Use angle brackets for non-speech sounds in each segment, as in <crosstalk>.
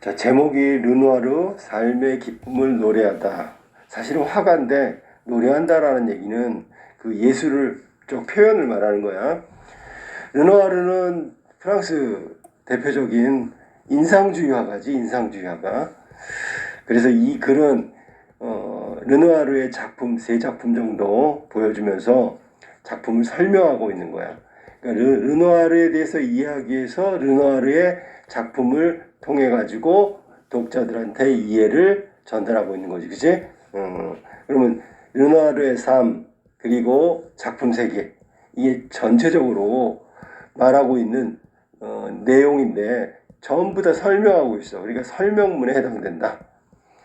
자, 제목이 르누아르 삶의 기쁨을 노래하다. 사실은 화가인데 노래한다라는 얘기는 그 예술을 쪽 표현을 말하는 거야. 르누아르는 프랑스 대표적인 인상주의 화가지, 인상주의 화가. 그래서 이 글은 어, 르누아르의 작품 세 작품 정도 보여주면서 작품을 설명하고 있는 거야. 그러니까 르, 르누아르에 대해서 이야기해서 르누아르의 작품을 통해 가지고 독자들한테 이해를 전달하고 있는 거지, 그지? 어, 그러면 르누아르의 삶 그리고 작품 세계 이게 전체적으로 말하고 있는 어, 내용인데 전부 다 설명하고 있어. 그러니까 설명문에 해당된다.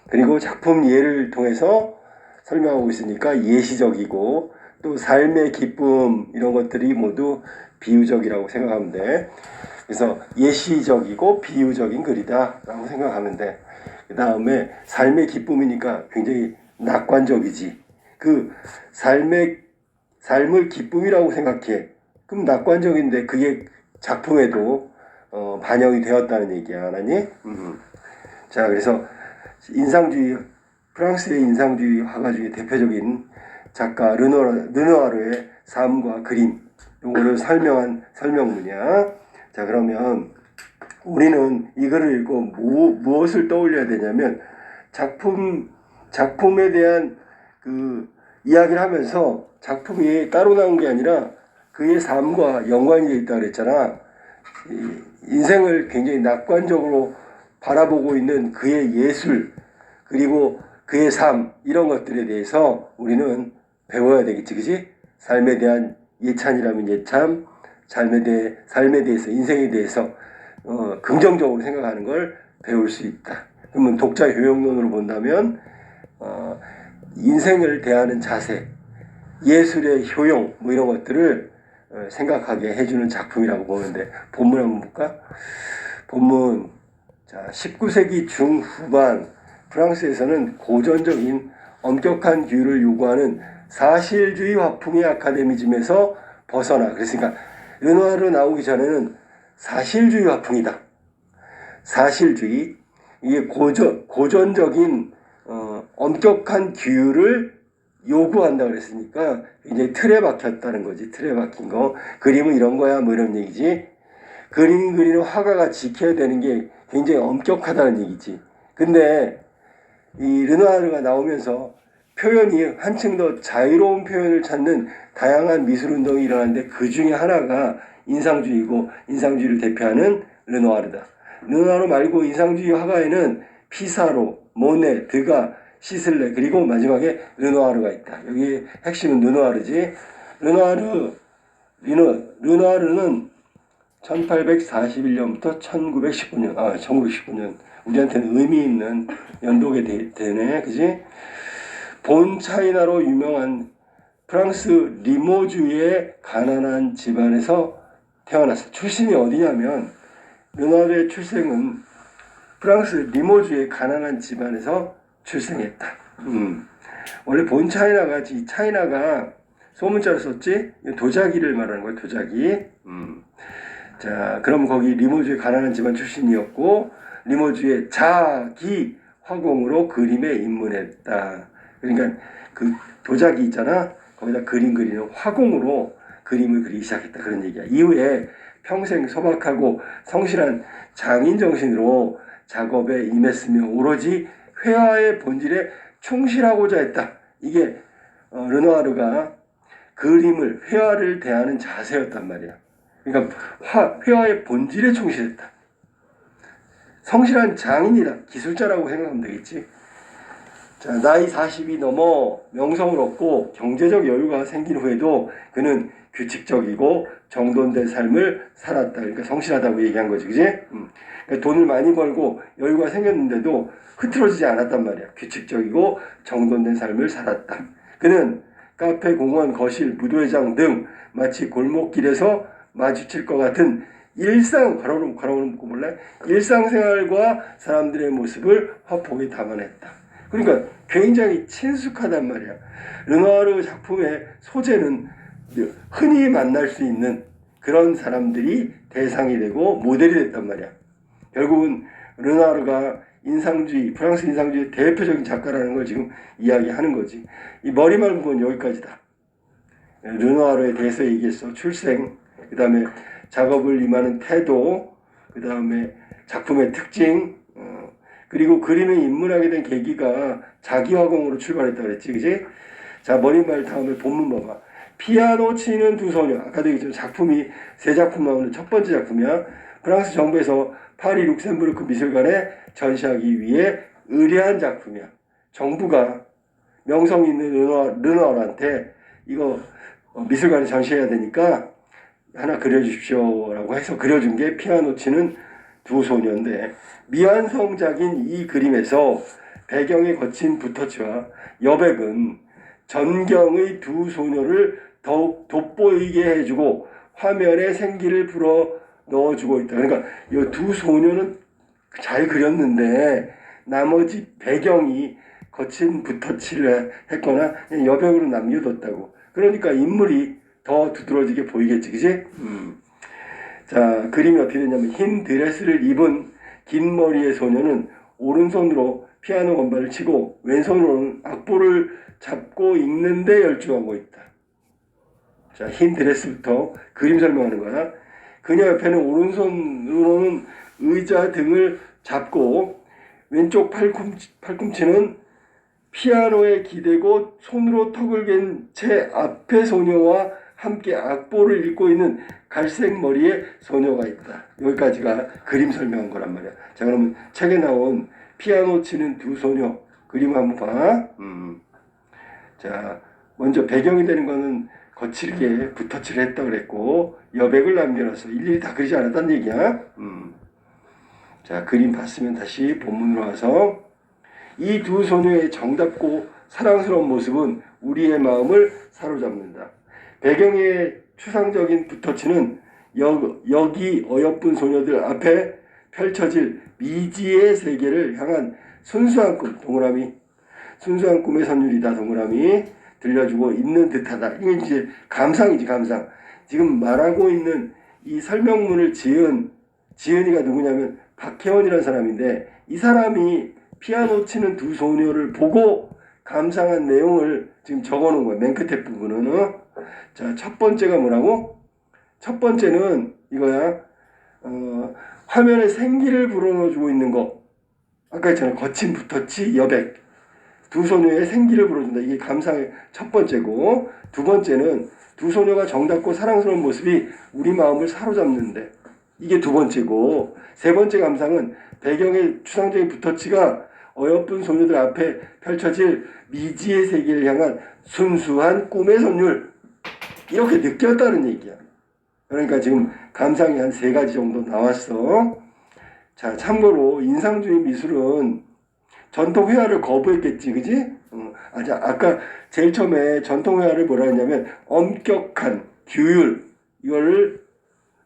그리고 작품 예를 통해서 설명하고 있으니까 예시적이고 또 삶의 기쁨 이런 것들이 모두 비유적이라고 생각하면 돼. 그래서 예시적이고 비유적인 글이다라고 생각하면 돼. 그 다음에 삶의 기쁨이니까 굉장히 낙관적이지. 그 삶의 삶을 기쁨이라고 생각해. 그럼 낙관적인데 그게 작품에도 어, 반영이 되었다는 얘기야, 하나니? 음. 자, 그래서 인상주의 프랑스의 인상주의 화가 중에 대표적인 작가 르노 르누아르의 삶과 그림 요거를 설명한 설명문이야. 자 그러면 우리는 이거를 읽고 무, 무엇을 떠올려야 되냐면 작품 작품에 대한 그 이야기를 하면서 작품이 따로 나온 게 아니라 그의 삶과 연관이 돼 있다 그랬잖아. 이 인생을 굉장히 낙관적으로 바라보고 있는 그의 예술 그리고 그의 삶 이런 것들에 대해서 우리는 배워야 되겠지, 그지? 삶에 대한 예찬이라면 예참, 삶에 대해 삶에 대해서 인생에 대해서 어, 긍정적으로 생각하는 걸 배울 수 있다. 그러면 독자 효용론으로 본다면 어, 인생을 대하는 자세, 예술의 효용 뭐 이런 것들을 어, 생각하게 해주는 작품이라고 보는데 본문 한번 볼까? 본문 자 19세기 중후반 프랑스에서는 고전적인 엄격한 규율을 요구하는 사실주의 화풍의 아카데미즘에서 벗어나 그랬으니까 르누아르 나오기 전에는 사실주의 화풍이다. 사실주의 이게 고전 고전적인 어, 엄격한 규율을 요구한다 그랬으니까 이제 틀에 박혔다는 거지. 틀에 박힌 거. 그림은 이런 거야 뭐 이런 얘기지. 그림 그리는 화가가 지켜야 되는 게 굉장히 엄격하다는 얘기지. 근데 이 르누아르가 나오면서 표현이 한층 더 자유로운 표현을 찾는 다양한 미술 운동이 일어났는데 그 중에 하나가 인상주의고 인상주의를 대표하는 르누아르다. 르누아르 말고 인상주의 화가에는 피사로, 모네, 드가, 시슬레 그리고 마지막에 르누아르가 있다. 여기 핵심은 르누아르지. 르누아르 르누, 르누아르는 1841년부터 1919년, 아, 1919년. 우리한테는 의미 있는 연도게 되, 되네. 그지? 본 차이나로 유명한 프랑스 리모주의 가난한 집안에서 태어났어. 출신이 어디냐면, 르누아르의 출생은 프랑스 리모주의 가난한 집안에서 출생했다. 음. 원래 본 차이나가, 이 차이나가 소문자로 썼지? 도자기를 말하는 거야, 도자기. 음. 자, 그럼 거기 리모주의 가난한 집안 출신이었고, 리모주의 자기 화공으로 그림에 입문했다. 그러니까 그 도자기 있잖아. 거기다 그림 그리는 화공으로 그림을 그리기 시작했다. 그런 얘기야. 이후에 평생 소박하고 성실한 장인 정신으로 작업에 임했으며 오로지 회화의 본질에 충실하고자 했다. 이게 어, 르누아르가 그림을 회화를 대하는 자세였단 말이야. 그러니까 화, 회화의 본질에 충실했다. 성실한 장인이다. 기술자라고 생각하면 되겠지. 자, 나이 40이 넘어 명성을 얻고 경제적 여유가 생긴 후에도 그는 규칙적이고 정돈된 삶을 살았다. 그러니까 성실하다고 얘기한 거지, 그지? 음. 그러니까 돈을 많이 벌고 여유가 생겼는데도 흐트러지지 않았단 말이야. 규칙적이고 정돈된 삶을 살았다. 그는 카페, 공원, 거실, 무도회장 등 마치 골목길에서 마주칠 것 같은 일상 걸어놓고 걸어놓고 몰래 일상생활과 사람들의 모습을 화폭에 담아냈다. 그러니까 굉장히 친숙하단 말이야. 르누아르 작품의 소재는 흔히 만날 수 있는 그런 사람들이 대상이 되고 모델이 됐단 말이야. 결국은 르나르가 인상주의, 프랑스 인상주의 대표적인 작가라는 걸 지금 이야기하는 거지. 이 머리말 부분 여기까지다. 르누아르에 대해서 얘기했어. 출생, 그 다음에 작업을 임하는 태도, 그 다음에 작품의 특징, 어, 그리고 그림에 입문하게 된 계기가 자기화공으로 출발했다 그랬지, 그지? 자, 머리말 다음에 본문 봐봐. 피아노 치는 두 소녀. 아까도 얘기했지만 작품이 세 작품 나오는 첫 번째 작품이야. 프랑스 정부에서 파리 룩셈부르크 미술관에 전시하기 위해 의뢰한 작품이야. 정부가 명성 있는 르누아, 르누아르한테 이거 어, 미술관에 전시해야 되니까 하나 그려주십시오 라고 해서 그려준 게 피아노 치는 두 소녀인데 미완성작인 이 그림에서 배경에 거친 붓터치와 여백은 전경의 두 소녀를 더욱 돋보이게 해주고 화면에 생기를 불어 넣어주고 있다. 그러니까 이 두 소녀는 잘 그렸는데 나머지 배경이 거친 붓터치를 했거나 여백으로 남겨뒀다고. 그러니까 인물이 더 두드러지게 보이겠지, 그지? 음. 자, 그림이 어떻게 되냐면 흰 드레스를 입은 긴 머리의 소녀는 오른손으로 피아노 건반을 치고 왼손으로는 악보를 잡고 읽는데 열중하고 있다. 자, 흰 드레스부터 그림 설명하는 거야. 그녀 옆에는 오른손으로는 의자 등을 잡고 왼쪽 팔꿈치, 팔꿈치는 피아노에 기대고 손으로 턱을 갠 채 앞에 소녀와 함께 악보를 읽고 있는 갈색 머리의 소녀가 있다. 여기까지가 그림 설명한 거란 말이야. 자, 그러면 책에 나온 피아노 치는 두 소녀 그림 한번 봐. 음. 자, 먼저 배경이 되는 거는 거칠게 붓터치를 했다 그랬고 여백을 남겨놔서 일일이 다 그리지 않았다는 얘기야. 음. 자, 그림 봤으면 다시 본문으로 와서 이 두 소녀의 정답고 사랑스러운 모습은 우리의 마음을 사로잡는다. 배경의 추상적인 붓터치는 여, 여기 어여쁜 소녀들 앞에 펼쳐질 미지의 세계를 향한 순수한 꿈, 동그라미, 순수한 꿈의 선율이다, 동그라미, 들려주고 있는 듯하다. 이건 이제 감상이지, 감상. 지금 말하고 있는 이 설명문을 지은, 지은이가 누구냐면 박혜원이라는 사람인데, 이 사람이 피아노 치는 두 소녀를 보고 감상한 내용을 지금 적어 놓은 거예요. 맨 끝에 부분은. 어? 자, 첫 번째가 뭐라고? 첫 번째는 이거야. 어, 화면에 생기를 불어넣어주고 있는 거. 아까 했잖아. 거친 붓터치 여백. 두 소녀의 생기를 불어준다. 이게 감상의 첫 번째고. 두 번째는 두 소녀가 정답고 사랑스러운 모습이 우리 마음을 사로잡는데. 이게 두 번째고. 세 번째 감상은 배경의 추상적인 붓터치가 어여쁜 소녀들 앞에 펼쳐질 미지의 세계를 향한 순수한 꿈의 선율. 이렇게 느꼈다는 얘기야. 그러니까 지금 감상이 한 세 가지 정도 나왔어. 자, 참고로 인상주의 미술은 전통 회화를 거부했겠지, 그지? 어, 아, 자, 아까 제일 처음에 전통 회화를 뭐라 했냐면 엄격한 규율 이거를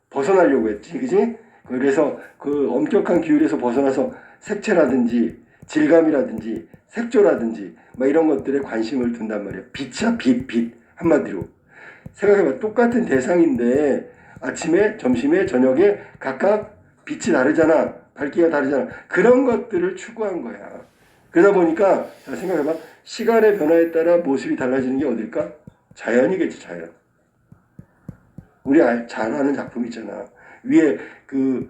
벗어나려고 했지, 그지? 그래서 그 엄격한 규율에서 벗어나서 색채라든지 질감이라든지 색조라든지 막 이런 것들에 관심을 둔단 말이야. 빛이야, 빛, 빛 한마디로. 생각해봐, 똑같은 대상인데 아침에, 점심에, 저녁에 각각 빛이 다르잖아. 밝기가 다르잖아. 그런 것들을 추구한 거야. 그러다 보니까 자, 생각해봐. 시간의 변화에 따라 모습이 달라지는 게 어딜까? 자연이겠지, 자연. 우리 알- 잘 아는 작품 있잖아. 위에 그,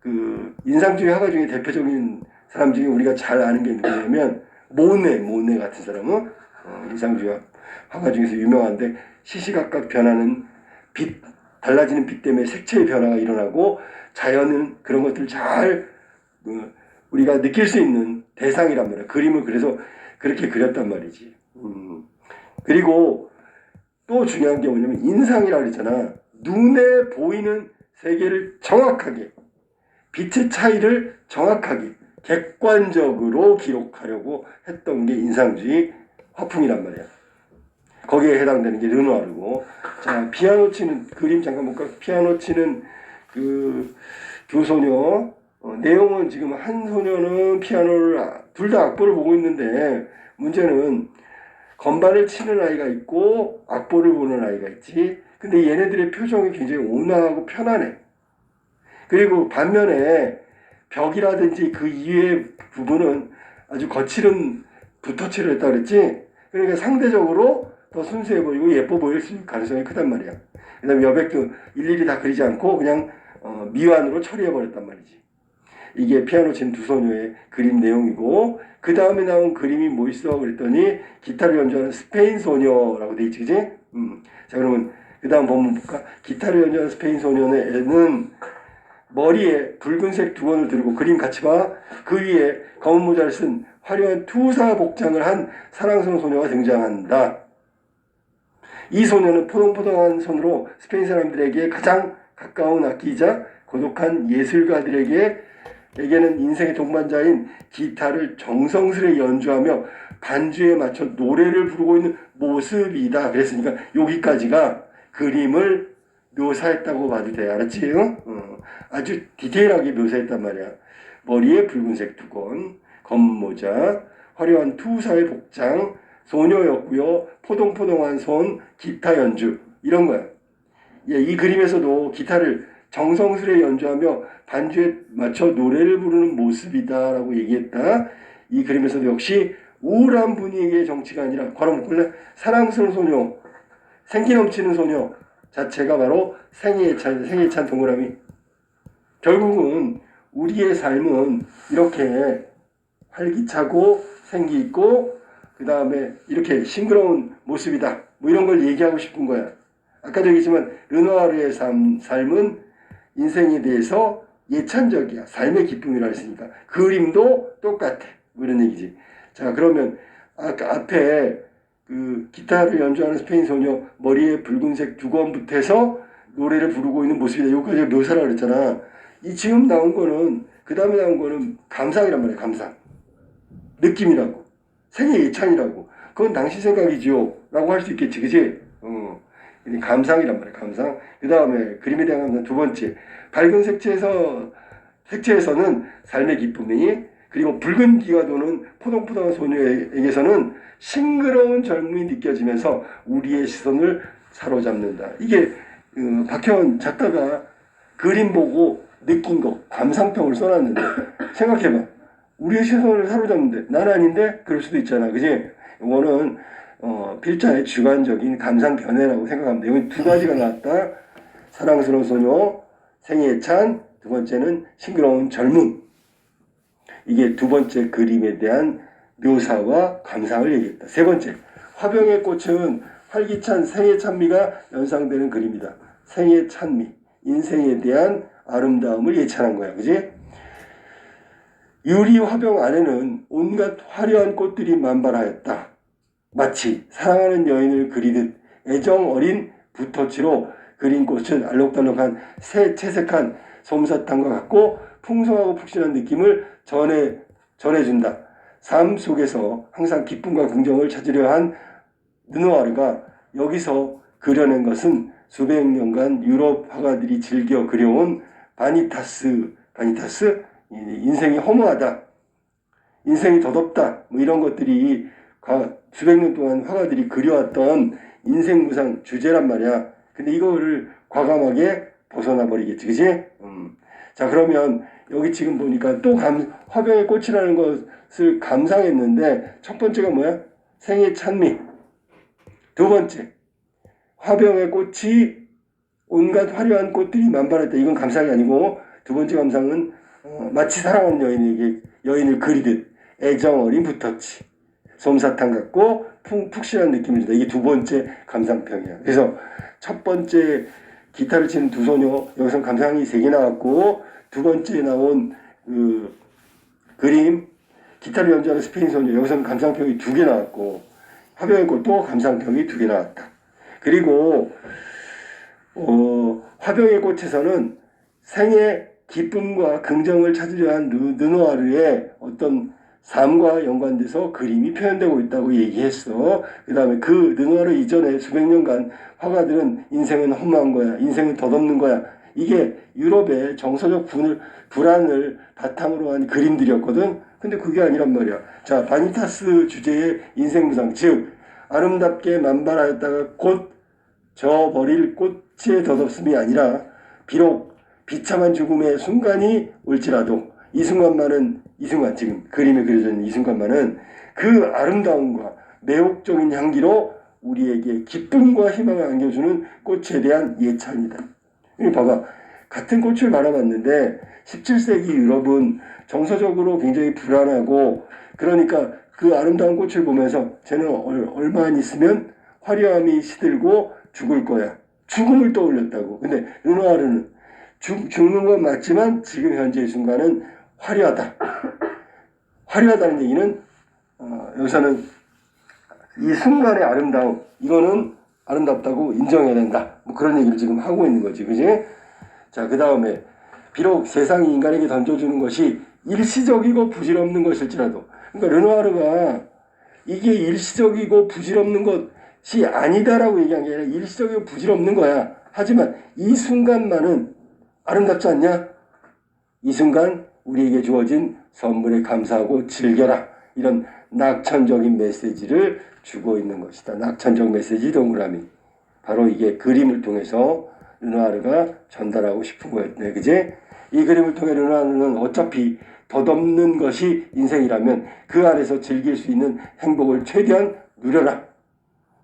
그 인상주의 화가 중에 대표적인 사람 중에 우리가 잘 아는 게 누구냐면 모네, 모네 같은 사람은 어, 인상주의 화가 중에서 유명한데 시시각각 변하는 빛, 달라지는 빛 때문에 색채의 변화가 일어나고 자연은 그런 것들을 잘 어, 우리가 느낄 수 있는 대상이란 말이야. 그림을 그래서 그렇게 그렸단 말이지. 음. 그리고 또 중요한 게 뭐냐면 인상이라 그랬잖아. 눈에 보이는 세계를 정확하게 빛의 차이를 정확하게 객관적으로 기록하려고 했던 게 인상주의 화풍이란 말이야. 거기에 해당되는 게 르누아르고 자 피아노 치는 그림 잠깐 볼까? 피아노 치는 그두 소녀 어, 내용은 지금 한 소녀는 피아노를 둘 다 악보를 보고 있는데 문제는 건반을 치는 아이가 있고 악보를 보는 아이가 있지. 근데 얘네들의 표정이 굉장히 온화하고 편안해. 그리고 반면에 벽이라든지 그 이외의 부분은 아주 거칠은 붓터치를 했다 그랬지. 그러니까 상대적으로 더 순수해 보이고 예뻐 보일 가능성이 크단 말이야. 그 다음에 여백도 일일이 다 그리지 않고 그냥 어, 미완으로 처리해 버렸단 말이지. 이게 피아노 친 두 소녀의 그림 내용이고 그 다음에 나온 그림이 뭐 있어 그랬더니 기타를 연주하는 스페인 소녀라고 돼 있지, 그지? 음. 자 그러면 그 다음 본문 볼까? 기타를 연주하는 스페인 소녀의 애는 머리에 붉은색 두건을 들고 그림 같이 봐. 그 위에 검은 모자를 쓴 화려한 투사 복장을 한 사랑스러운 소녀가 등장한다. 이 소녀는 포동포동한 손으로 스페인 사람들에게 가장 가까운 악기이자 고독한 예술가들에게 에게는 인생의 동반자인 기타를 정성스레 연주하며 반주에 맞춰 노래를 부르고 있는 모습이다. 그랬으니까 여기까지가 그림을 묘사했다고 봐도 돼. 알았지? 응? 어, 아주 디테일하게 묘사했단 말이야. 머리에 붉은색 두건, 검은 모자, 화려한 투사의 복장, 소녀였고요. 포동포동한 손, 기타 연주 이런 거야. 예, 이 그림에서도 기타를 정성스레 연주하며 반주에 맞춰 노래를 부르는 모습이다라고 얘기했다. 이 그림에서도 역시 우울한 분위기의 정치가 아니라 묶을래 사랑스러운 소녀, 생기 넘치는 소녀 자체가 바로 생애에 찬 생애에 찬 동그라미. 결국은 우리의 삶은 이렇게 활기차고 생기 있고 그 다음에 이렇게 싱그러운 모습이다. 뭐 이런 걸 얘기하고 싶은 거야. 아까도 얘기했지만 르누아르의 삶, 삶은 인생에 대해서 예찬적이야. 삶의 기쁨이라 했으니까. 그림도 똑같아. 뭐 이런 얘기지. 자, 그러면 아까 앞에 그 기타를 연주하는 스페인 소녀 머리에 붉은색 두건부터 해서 노래를 부르고 있는 모습이다. 여기까지 묘사를 그랬잖아. 이 지금 나온 거는 그 다음에 나온 거는 감상이란 말이야. 감상. 느낌이라고. 생애 예찬이라고. 그건 당신 생각이지요. 라고 할 수 있겠지. 그지? 어. 감상이란 말이야. 감상. 그 다음에 그림에 대한 감상 두 번째. 밝은 색채에서 색채에서는 삶의 기쁨이 그리고 붉은 기가 도는 포동포동한 소녀에게서는 싱그러운 젊음이 느껴지면서 우리의 시선을 사로잡는다. 이게 어, 박현 작가가 그림 보고 느낀 거 감상평을 써놨는데 <coughs> 생각해봐. 우리의 시선을 사로잡는데 난 아닌데 그럴 수도 있잖아. 그지? 이거는 어, 필자의 주관적인 감상 견해라고 돼. 여기 두 가지가 나왔다. 사랑스러운 소녀, 생애에 찬, 두 번째는 싱그러운 젊음. 이게 두 번째 그림에 대한 묘사와 감상을 얘기했다. 세 번째, 화병의 꽃은 활기찬 생애 찬미가 연상되는 그림이다. 생애 찬미, 인생에 대한 아름다움을 예찬한 거야. 그지? 유리 화병 안에는 온갖 화려한 꽃들이 만발하였다. 마치 사랑하는 여인을 그리듯 애정 어린 붓터치로 그린 꽃은 알록달록한 새 채색한 솜사탕과 같고 풍성하고 푹신한 느낌을 전해 전해준다. 삶 속에서 항상 기쁨과 긍정을 찾으려 한 르누아르가 여기서 그려낸 것은 수백 년간 유럽 화가들이 즐겨 그려온 바니타스, 바니타스, 인생이 허무하다, 인생이 더덥다, 뭐 이런 것들이 가- 수백 년 동안 화가들이 그려왔던 인생 무상 주제란 말이야. 근데 이거를 과감하게 벗어나 버리겠지, 그지? 음. 자, 그러면 여기 지금 보니까 또 감, 화병의 꽃이라는 것을 감상했는데 첫 번째가 뭐야? 생애 찬미. 두 번째, 화병의 꽃이 온갖 화려한 꽃들이 만발했다. 이건 감상이 아니고 두 번째 감상은 어, 마치 사랑하는 여인에게 여인을 그리듯 애정 어린 붓터치. 솜사탕 같고 푹, 푹신한 느낌을 준다. 이게 두 번째 감상평이야. 그래서 첫 번째 기타를 치는 두 소녀 여기서 감상이 세 개 나왔고 두 번째 나온 그 그림 기타를 연주하는 스페인 소녀 여기서는 감상평이 두 개 나왔고 화병의 꽃도 감상평이 두 개 나왔다. 그리고 어, 화병의 꽃에서는 생의 기쁨과 긍정을 찾으려 한 르- 르누아르의 어떤 삶과 연관돼서 그림이 표현되고 있다고 얘기했어. 그 다음에 그 르누아르 이전에 수백 년간 화가들은 인생은 허무한 거야. 인생은 덧없는 거야. 이게 유럽의 정서적 분을, 불안을 바탕으로 한 그림들이었거든. 근데 그게 아니란 말이야. 자, 바니타스 주제의 인생무상. 즉, 아름답게 만발하였다가 곧 저버릴 꽃의 덧없음이 아니라 비록 비참한 죽음의 순간이 올지라도 이 순간만은 이 순간 지금 그림에 그려져 있는 이 순간만은 그 아름다움과 매혹적인 향기로 우리에게 기쁨과 희망을 안겨주는 꽃에 대한 예찬이다. 이 봐봐. 같은 꽃을 바라봤는데 17세기 유럽은 정서적으로 굉장히 불안하고 그러니까 그 아름다운 꽃을 보면서 쟤는 얼- 얼마 안 있으면 화려함이 시들고 죽을 거야. 죽음을 떠올렸다고. 근데 르누아르는 죽, 죽는 건 맞지만 지금 현재 이 순간은 화려하다. 화려하다는 얘기는 어, 여기서는 이 순간의 아름다움 이거는 아름답다고 인정해야 된다. 뭐 그런 얘기를 지금 하고 있는 거지, 그지? 자, 그 다음에 비록 세상이 인간에게 던져주는 것이 일시적이고 부질없는 것일지라도, 그러니까 르누아르가 이게 일시적이고 부질없는 것이 아니다라고 얘기한 게 아니라 일시적이고 부질없는 거야. 하지만 이 순간만은 아름답지 않냐? 이 순간 우리에게 주어진 선물에 감사하고 즐겨라. 이런 낙천적인 메시지를 주고 있는 것이다. 낙천적 메시지 동그라미. 바로 이게 그림을 통해서 르누아르가 전달하고 싶은 거였네. 그제? 이 그림을 통해 르누아르는 어차피 덧없는 것이 인생이라면 그 안에서 즐길 수 있는 행복을 최대한 누려라.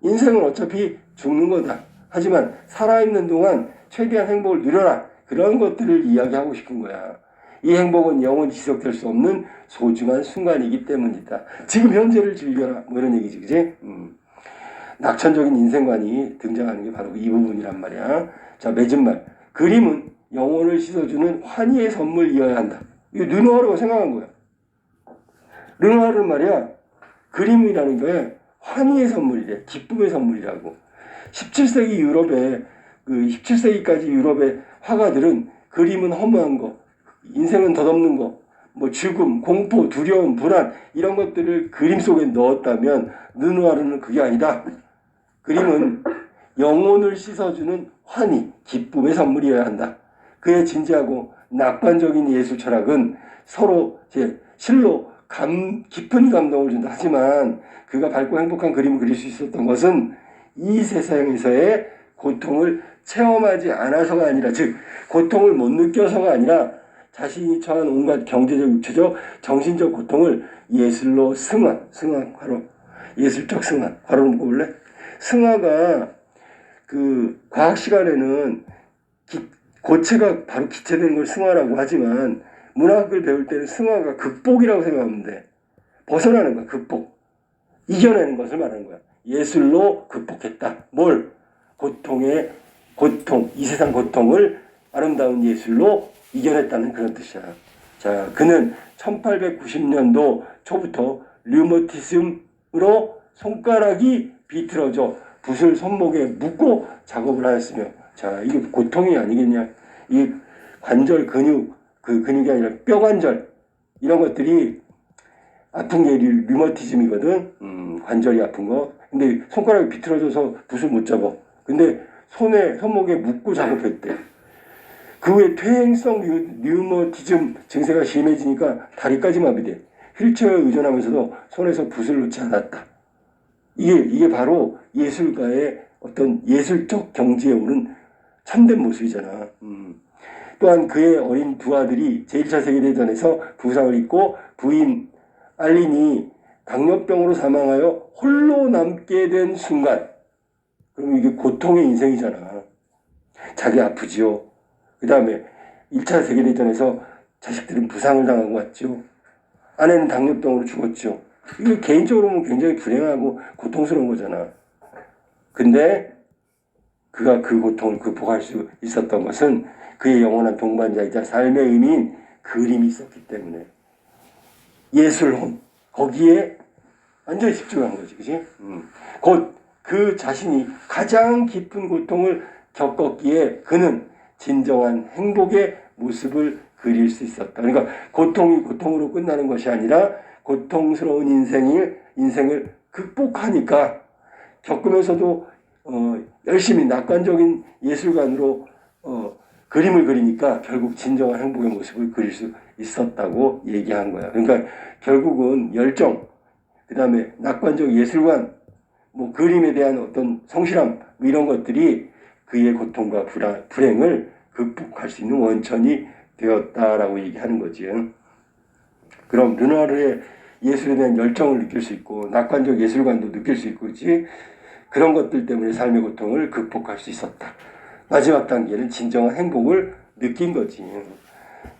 인생은 어차피 죽는 거다. 하지만 살아있는 동안 최대한 행복을 누려라. 그런 것들을 이야기하고 싶은 거야. 이 행복은 영원히 지속될 수 없는 소중한 순간이기 때문이다. 지금 현재를 즐겨라. 뭐 이런 얘기지, 그지? 음. 낙천적인 인생관이 등장하는 게 바로 이 부분이란 말이야. 자, 맺은 말. 그림은 영혼을 씻어주는 환희의 선물이어야 한다. 이거 르누아르가 생각한 거야. 르누아르는 말이야. 그림이라는 게 환희의 선물이래. 기쁨의 선물이라고. 17세기 유럽에 그 17세기까지 유럽의 화가들은 그림은 허무한 거, 인생은 덧없는 거, 뭐 죽음, 공포, 두려움, 불안 이런 것들을 그림 속에 넣었다면 르누아르는 그게 아니다. 그림은 영혼을 씻어주는 환희, 기쁨의 선물이어야 한다. 그의 진지하고 낙관적인 예술 철학은 서로 제 실로 감, 깊은 감동을 준다. 하지만 그가 밝고 행복한 그림을 그릴 수 있었던 것은 이 세상에서의 고통을 체험하지 않아서가 아니라, 즉, 고통을 못 느껴서가 아니라 자신이 처한 온갖 경제적, 육체적, 정신적 고통을 예술로 승화, 승화, 바로 예술적 승화, 바로 묶어볼래? 승화가 그 과학 시간에는 기- 고체가 바로 기체되는 걸 승화라고 하지만 문학을 배울 때는 승화가 극복이라고 생각하면 돼. 벗어나는 거야, 극복. 이겨내는 것을 말하는 거야. 예술로 극복했다. 뭘? 고통의 고통, 이 세상 고통을 아름다운 예술로 이겨냈다는 그런 뜻이야. 자, 그는 1890년도 초부터 류머티즘으로 손가락이 비틀어져 붓을 손목에 묶고 작업을 하였으며, 자, 이게 고통이 아니겠냐? 이 관절 근육, 그 근육이 아니라 뼈 관절, 이런 것들이 아픈 게 류- 류머티즘이거든. 음, 관절이 아픈 거. 근데 손가락이 비틀어져서 붓을 못 잡아. 근데 손에, 손목에 묶고 작업했대. 그 후에 퇴행성 류- 류머티즘 증세가 심해지니까 다리까지 마비돼. 휠체어에 의존하면서도 손에서 붓을 놓지 않았다. 이게, 이게 바로 예술가의 어떤 예술적 경지에 오른 참된 모습이잖아. 음. 또한 그의 어린 두 아들이 제1차 세계대전에서 부상을 입고 부인 알린이 당뇨병으로 사망하여 홀로 남게 된 순간. 그럼 이게 고통의 인생이잖아. 자기 아프지요. 그 다음에 1차 세계대전에서 자식들은 부상을 당하고 왔죠. 아내는 당뇨병으로 죽었죠. 이거 개인적으로 보면 굉장히 불행하고 고통스러운 거잖아. 근데 그가 그 고통을 극복할 수 있었던 것은 그의 영원한 동반자이자 삶의 의미인 그림이 있었기 때문에 예술혼 거기에 완전히 집중한 거지, 그지? 음. 곧그 자신이 가장 깊은 고통을 겪었기에 그는 진정한 행복의 모습을 그릴 수 있었다. 그러니까 고통이 고통으로 끝나는 것이 아니라 고통스러운 인생을 인생을 극복하니까 겪으면서도 어, 열심히 낙관적인 예술관으로 어, 그림을 그리니까 결국 진정한 행복의 모습을 그릴 수 있었다고 얘기한 거야. 그러니까 결국은 열정, 그 다음에 낙관적 예술관, 뭐 그림에 대한 어떤 성실함 뭐 이런 것들이 그의 고통과 불안, 불행을 극복할 수 있는 원천이 되었다라고 얘기하는 거지. 그럼 르누아르의 예술에 대한 열정을 느낄 수 있고 낙관적 예술관도 느낄 수 있고 그렇지 그런 것들 때문에 삶의 고통을 극복할 수 있었다. 마지막 단계는 진정한 행복을 느낀 거지.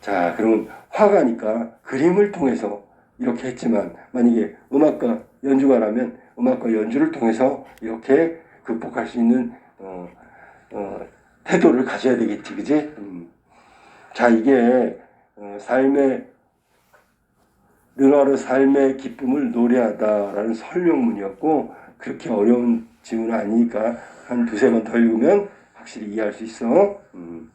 자, 그러면 화가니까 그림을 통해서 이렇게 했지만 만약에 음악가 연주가라면 음악과 연주를 통해서 이렇게 극복할 수 있는 어, 어, 태도를 가져야 되겠지, 그지? 음. 자, 이게 어, 삶의 르누아르 삶의 기쁨을 노래하다라는 설명문이었고 그렇게 어려운 지문은 아니니까 한 두세 번 더 읽으면 확실히 이해할 수 있어. 음.